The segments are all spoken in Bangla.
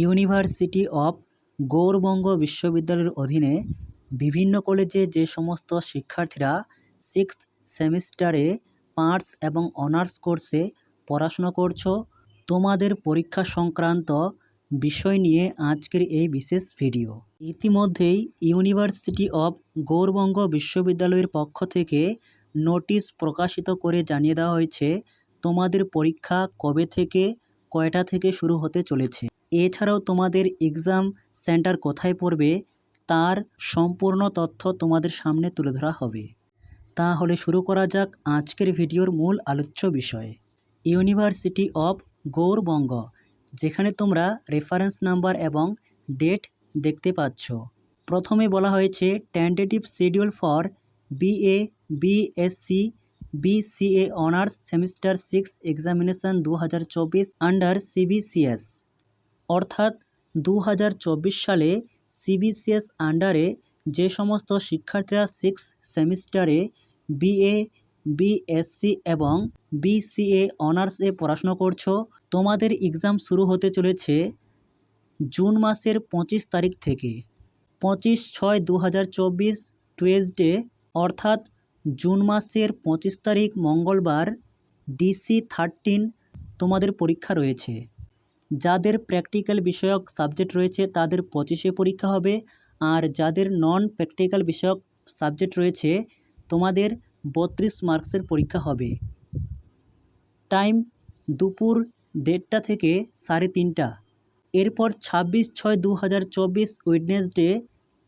ইউনিভার্সিটি অফ গৌড়বঙ্গ বিশ্ববিদ্যালয়ের অধীনে বিভিন্ন কলেজে যে সমস্ত শিক্ষার্থীরা সিক্সথ সেমিস্টারে আর্টস এবং অনার্স কোর্সে পড়াশোনা করছ, তোমাদের পরীক্ষা সংক্রান্ত বিষয় নিয়ে আজকের এই বিশেষ ভিডিও। ইতিমধ্যেই ইউনিভার্সিটি অফ গৌড়বঙ্গ বিশ্ববিদ্যালয়ের পক্ষ থেকে নোটিশ প্রকাশিত করে জানিয়ে দেওয়া হয়েছে, তোমাদের পরীক্ষা কবে থেকে, কয়টা থেকে শুরু হতে চলেছে। এছাড়াও তোমাদের এক্সাম সেন্টার কোথায় পড়বে, তার সম্পূর্ণ তথ্য তোমাদের সামনে তুলে ধরা হবে। তাহলে শুরু করা যাক আজকের ভিডিওর মূল আলোচ্য বিষয়। ইউনিভার্সিটি অফ গৌরবঙ্গ যেখানে তোমরা রেফারেন্স নাম্বার এবং ডেট দেখতে পাচ্ছ। প্রথমে বলা হয়েছে tentative schedule for BA BSc BCA honours semester six examination দু হাজার চব্বিশ আন্ডার সিবিসিএস অর্থাৎ দু হাজার চব্বিশ সালে সিবিসিএস আন্ডারে যে সমস্ত শিক্ষার্থীরা সিক্স সেমিস্টারে বিএ বিএসসি এবং বিসিএ অনার্সে পড়াশুনো করছ, তোমাদের এক্সাম শুরু হতে চলেছে জুন মাসের পঁচিশ তারিখ থেকে। পঁচিশ ছয় দু হাজার চব্বিশ টুয়েসডে অর্থাৎ জুন মাসের পঁচিশ তারিখ মঙ্গলবার ডিসি থার্টিন তোমাদের পরীক্ষা রয়েছে। যাদের প্র্যাকটিক্যাল বিষয়ক সাবজেক্ট রয়েছে তাদের পঁচিশে পরীক্ষা হবে, আর যাদের নন প্র্যাকটিক্যাল বিষয়ক সাবজেক্ট রয়েছে তোমাদের বত্রিশ মার্কসের পরীক্ষা হবে। টাইম দুপুর দেড়টা থেকে সাড়ে তিনটা। এরপর ছাব্বিশ ছয় দু হাজার চব্বিশ উইডনেসডে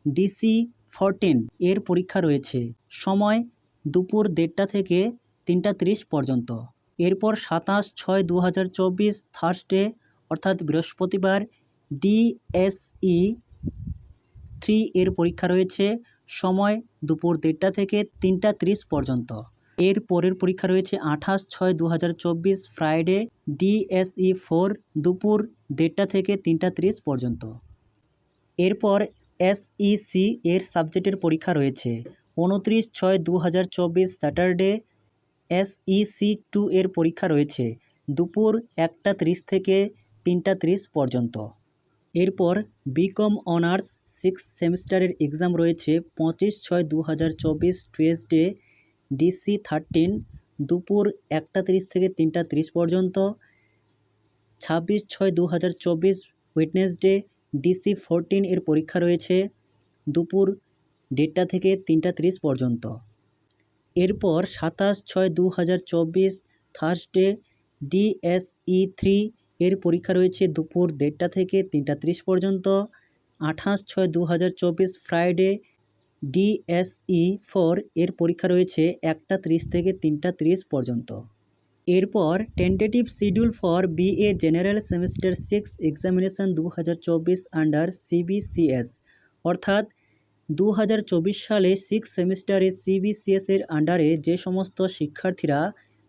ডিসি ফরটিন এর পরীক্ষা রয়েছে। সময় দুপুর দেড়টা থেকে তিনটা তিরিশ পর্যন্ত। এরপর সাতাশ ছয় দু হাজার চব্বিশ থার্সডে অর্থাৎ বৃহস্পতিবার ডিএসই থ্রি এর পরীক্ষা রয়েছে সময় দুপুর দেড়টা থেকে তিনটা ত্রিশ পর্যন্ত। এর পরের পরীক্ষা রয়েছে আঠাশ ছয় দু হাজার ফ্রাইডে ডিএসই ফোর দুপুর দেড়টা থেকে তিনটা ত্রিশ পর্যন্ত। এরপর এসইসি এর সাবজেক্টের পরীক্ষা রয়েছে উনত্রিশ ছয় দু হাজার স্যাটারডে এসইসি টু এর পরীক্ষা রয়েছে দুপুর একটা ত্রিশ থেকে তিনটা ত্রিশ পর্যন্ত। এরপর বিকম অনার্স সিক্স সেমিস্টারের এক্সাম রয়েছে পঁচিশ ছয় দু হাজার চব্বিশ টুয়েসডে ডিসি থার্টিন দুপুর একটা তিরিশ থেকে তিনটা তিরিশ পর্যন্ত। ছাব্বিশ ছয় দু হাজার চব্বিশ ওয়েডনেসডে ডিসি ফোরটিন এর পরীক্ষা রয়েছে, দুপুর দেড়টা থেকে তিনটা তিরিশ পর্যন্ত। এরপর সাতাশ ছয় দু হাজার চব্বিশ থার্সডে ডিএসই থ্রি এর পরীক্ষা রয়েছে দুপুর দেড়টা থেকে তিনটা ত্রিশ পর্যন্ত। আঠাশ ছয় দু হাজার চব্বিশ ফ্রাইডে ডিএসই ফোর এর পরীক্ষা রয়েছে একটা ত্রিশ থেকে তিনটা ত্রিশ পর্যন্ত। এরপর tentative schedule for BA general semester six examination দু হাজার চব্বিশ আন্ডার সিবিসিএস অর্থাৎ দু হাজার চব্বিশ সালে সিক্স সেমিস্টারে সিবিসিএসের আন্ডারে যে সমস্ত শিক্ষার্থীরা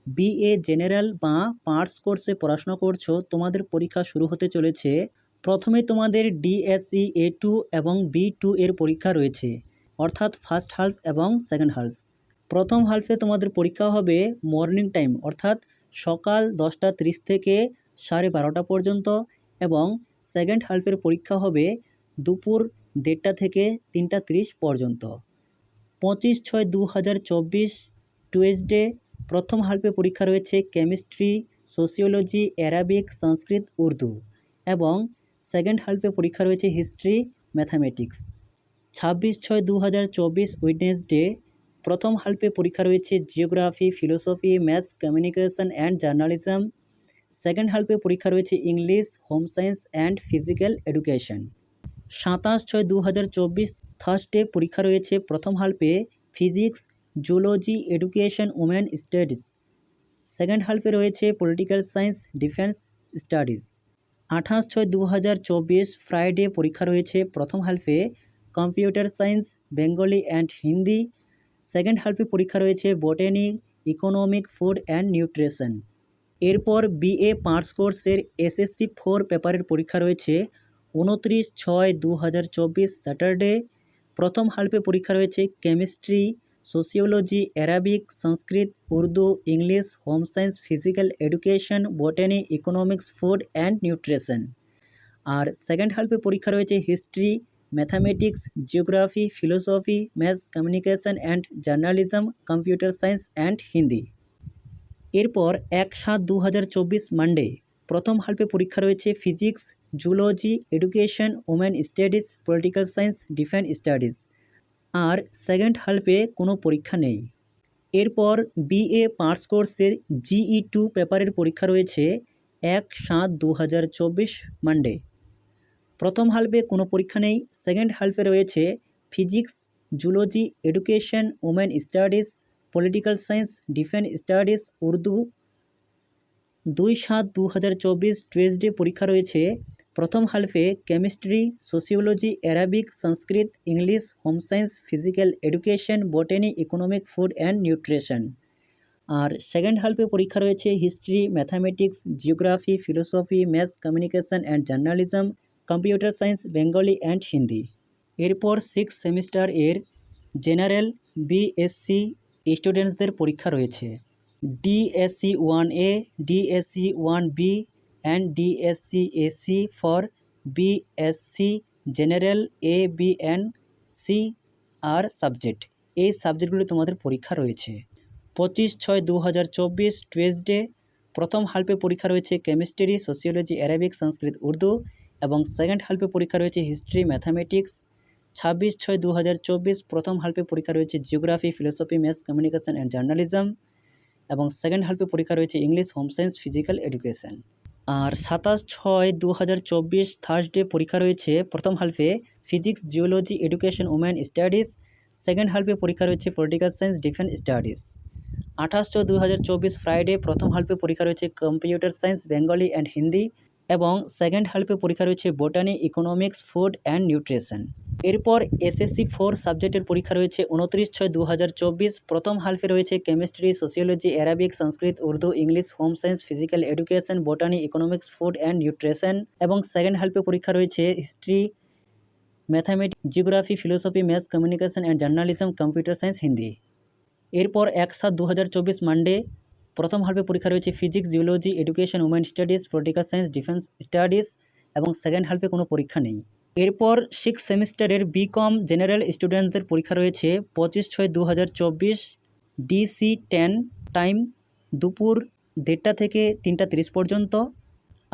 বিএ জেনারেল বা পার্টস কোর্সে পড়াশোনা করছ, তোমাদের পরীক্ষা শুরু হতে চলেছে। প্রথমে তোমাদের ডিএসই এ টু এবং বি টু এর পরীক্ষা রয়েছে, অর্থাৎ ফার্স্ট হাল্ফ এবং সেকেন্ড হাল্ফ প্রথম হাল্ফে তোমাদের পরীক্ষা হবে মর্নিং টাইম অর্থাৎ সকাল দশটা ত্রিশ থেকে সাড়ে বারোটা পর্যন্ত, এবং সেকেন্ড হাল্ফের পরীক্ষা হবে দুপুর দেড়টা থেকে তিনটা ত্রিশ পর্যন্ত। পঁচিশ ছয় দু হাজার চব্বিশ টুয়েসডে প্রথম হাল্পে পরীক্ষা রয়েছে chemistry, sociology, Arabic, Sanskrit, Urdu এবং সেকেন্ড হাল্পে পরীক্ষা রয়েছে হিস্ট্রি, ম্যাথামেটিক্স। ছাব্বিশ ছয় দু হাজার চব্বিশ উইডনেসডে প্রথম হাল্পে পরীক্ষা রয়েছে geography, philosophy, maths, communication and journalism. Second হাল্পে পরীক্ষা রয়েছে English, home science and physical education. সাতাশ ছয় দু হাজার চব্বিশ থার্সডে পরীক্ষা রয়েছে প্রথম হাল্পে physics zoology education, women studies. Second হাল্পে রয়েছে পলিটিক্যাল সায়েন্স, ডিফেন্স স্টাডিজ। আঠাশ ছয় দু হাজার চব্বিশ ফ্রাইডে পরীক্ষা রয়েছে প্রথম হাল্পে computer science, Bengali and Hindi. Second হাল্পে পরীক্ষা রয়েছে botany, economic, food and nutrition. এরপর বিএ পার্টস কোর্সের এসএসসি ফোর পেপারের পরীক্ষা রয়েছে উনত্রিশ ছয় দু হাজার চব্বিশ স্যাটারডে। প্রথম হাল্পে পরীক্ষা রয়েছে chemistry sociology Arabic Sanskrit Urdu English home science physical education botany economics food and nutrition R second হাল্পে পরীক্ষা রয়েছে history mathematics geography philosophy maths communication and journalism computer science and Hindi এরপর এক সাত দু হাজার চব্বিশ মানডে প্রথম হাল্পে পরীক্ষা রয়েছে physics zoology education women studies political science defence studies আর সেকেন্ড হাল্পে কোনো পরীক্ষা নেই। এরপর বিএ পার্টস কোর্সের জিই টু পেপারের পরীক্ষা রয়েছে এক সাত দু হাজার চব্বিশ মানডে। প্রথম হাল্পে কোনো পরীক্ষা নেই, সেকেন্ড হাল্পে রয়েছে physics, zoology, education, women studies, political science, defence studies, Urdu দুই সাত দু হাজার চব্বিশ টুয়েসডে পরীক্ষা রয়েছে। প্রথম হালফে chemistry, sociology, Arabic, Sanskrit, English, home science, physical education, botany, economic, food and nutrition. R second হালফে পরীক্ষা রয়েছে history, mathematics, geography, philosophy, maths, communication and journalism, computer science, Bengali and Hindi. এরপর সিক্স সেমিস্টার এর জেনারেল বিএসসি স্টুডেন্টসদের পরীক্ষা রয়েছে। DSC one A DSC one B and DSC AC for BSc general A B N C R subject এই সাবজেক্টগুলি তোমাদের পরীক্ষা রয়েছে। পঁচিশ ছয় দু হাজার চব্বিশ টুয়েসডে প্রথম হাল্পে পরীক্ষা রয়েছে chemistry sociology Arabic Sanskrit Urdu এবং সেকেন্ড হাল্পে পরীক্ষা রয়েছে হিস্ট্রি ম্যাথামেটিক্স ছাব্বিশ ছয় দু হাজার চব্বিশ প্রথম হাল্পে পরীক্ষা রয়েছে geography philosophy maths communication and journalism এবং সেকেন্ড হাল্পে পরীক্ষা রয়েছে English home science physical education আর সাতাশ ছয় দু হাজার চব্বিশ থার্সডে পরীক্ষা রয়েছে, প্রথম হাফে physics geology education women studies second হাফে পরীক্ষা রয়েছে পলিটিক্যাল সায়েন্স ডিফেন্স স্টাডিজ আঠাশ ছয় দু হাজার চব্বিশ ফ্রাইডে প্রথম হাফে পরীক্ষা রয়েছে computer science Bengali and Hindi এবং সেকেন্ড হাল্পে পরীক্ষা রয়েছে botany economics food and nutrition এরপর এসএসসি ফোর সাবজেক্টের পরীক্ষা রয়েছে উনত্রিশ ছয় দু প্রথম হালফে রয়েছে chemistry sociology Arabic Sanskrit Urdu English home science physical education botany economics food and nutrition এবং সেকেন্ড হালফে পরীক্ষা রয়েছে history mathematics geography philosophy maths communication and journalism computer science Hindi এরপর এক সাত দু মানডে প্রথম হালফে পরীক্ষা রয়েছে physics geology education women studies political science defence studies এবং সেকেন্ড হালফে কোনো পরীক্ষা নেই। এরপর সিক্স সেমিস্টারের বিকম জেনারেল স্টুডেন্টদের পরীক্ষা রয়েছে পঁচিশ ছয় দু হাজার চব্বিশ ডিসি টেন টাইম দুপুর দেড়টা থেকে তিনটা তিরিশ পর্যন্ত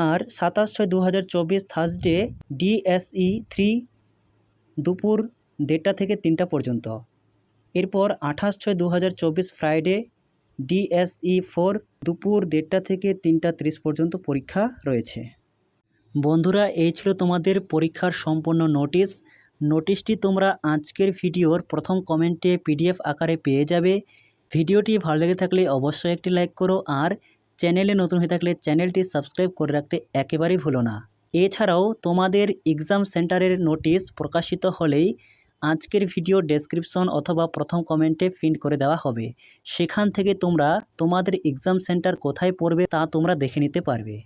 আর সাতাশ ছয় দু হাজার চব্বিশ থার্সডে ডিএসই থ্রি দুপুর দেড়টা থেকে তিনটা পর্যন্ত। এরপর আঠাশ ছয় দু হাজার চব্বিশ ফ্রাইডে ডিএসই ফোর দুপুর দেড়টা থেকে তিনটা ত্রিশ পর্যন্ত পরীক্ষা রয়েছে। বন্ধুরা, এই ছিল তোমাদের পরীক্ষার সম্পূর্ণ নোটিশ। নোটিশটি তোমরা আজকের ভিডিওর প্রথম কমেন্টে পিডিএফ আকারে পেয়ে যাবে। ভিডিওটি ভালো লেগে থাকলে অবশ্যই একটি লাইক করো আর চ্যানেলে নতুন হয়ে থাকলে চ্যানেলটি সাবস্ক্রাইব করে রাখতে একেবারেই ভুলো না। এছাড়াও তোমাদের এক্সাম সেন্টারের নোটিশ প্রকাশিত হলেই আজকের ভিডিও ডেসক্রিপশন অথবা প্রথম কমেন্টে পিন করে দেওয়া হবে। সেখান থেকে তোমরা তোমাদের এক্সাম সেন্টার কোথায় পড়বে তা তোমরা দেখে নিতে পারবে।